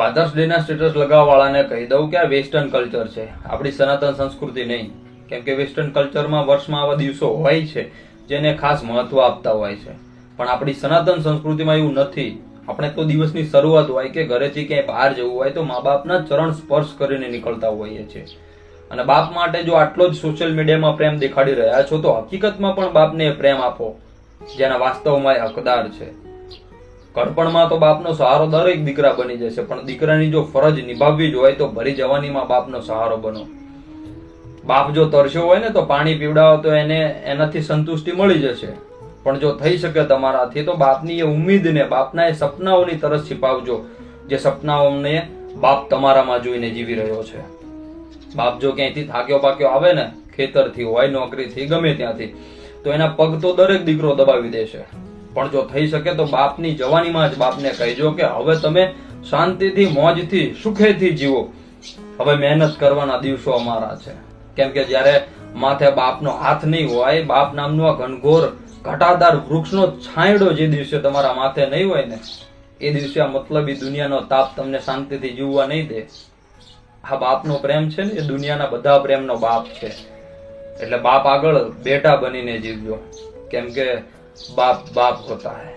Fathers Day ના status લગાવવાળાને કહી દઉં કે આ વેસ્ટર્ન કલ્ચર છે. આપણી સનાતન સંસ્કૃતિ નહીં. કેમ કે વેસ્ટર્ન કલ્ચરમાં વર્ષમાં આવા દિવસો હોય છે, જેને ખાસ મહત્વ આપતા હોય છે. પણ આપણી સનાતન સંસ્કૃતિમાં એવું નથી. આપણે તો દિવસની શરૂઆત હોય કે ઘરેથી ક્યાંય બહાર જવું હોય તો મા બાપના ચરણ સ્પર્શ કરીને નીકળતા હોઈએ છીએ. અને બાપ માટે જો આટલો જ સોશિયલ મીડિયામાં પ્રેમ દેખાડી રહ્યા છો તો હકીકતમાં પણ બાપને પ્રેમ આપો, જેના વાસ્તવમાં એ હકદાર છે. ઘડપણમાં તો બાપનો સહારો દરેક દીકરા બની જશે, પણ દીકરાની જો ફરજ નિભાવવી જ હોય તો ભરી જવાનીમાં બાપનો સહારો બનો. બાપ જો તરસ્યો હોય ને તો પાણી પીવડાવો તો એને, એનાથી સંતુષ્ટિ મળી જશે. પણ જો થઈ શકે તમારાથી તો બાપની એ ઉમ્મીદને બાપના એ સપનાઓની તરસ છિપાવજો, જે સપનાઓને બાપ તમારામાં જોઈને જીવી રહ્યો છે. બાપ જો ક્યાંયથી થાક્યો પાક્યો આવે ને, ખેતરથી હોય, નોકરીથી, ગમે ત્યાંથી, તો એના પગ તો દરેક દીકરો દબાવી દેશે. પણ જો થઈ શકે તો બાપની જવાનીમાં જ બાપને કહેજો કે હવે તમે શાંતિથી, મોજથી, સુખેથી જીવો. હવે મહેનત કરવાના દિવસો અમારા છે. કેમ કે જ્યારે માથે બાપનો હાથ નહીં હોય, બાપ નામનો આ ઘનઘોર, ઘટાદાર વૃક્ષનો છાંયડો જે દિવસે તમારા માથે નહીં હોય ને, એ દિવસે આ મતલબી દુનિયાનો તાપ તમને શાંતિથી જીવવા નહીં દે. આ બાપનો પ્રેમ છે ને, એ દુનિયાના બધા પ્રેમનો બાપ છે. એટલે બાપ આગળ બેટા બનીને જીવજો. કેમ કે બાપ બાપ હોતા હૈ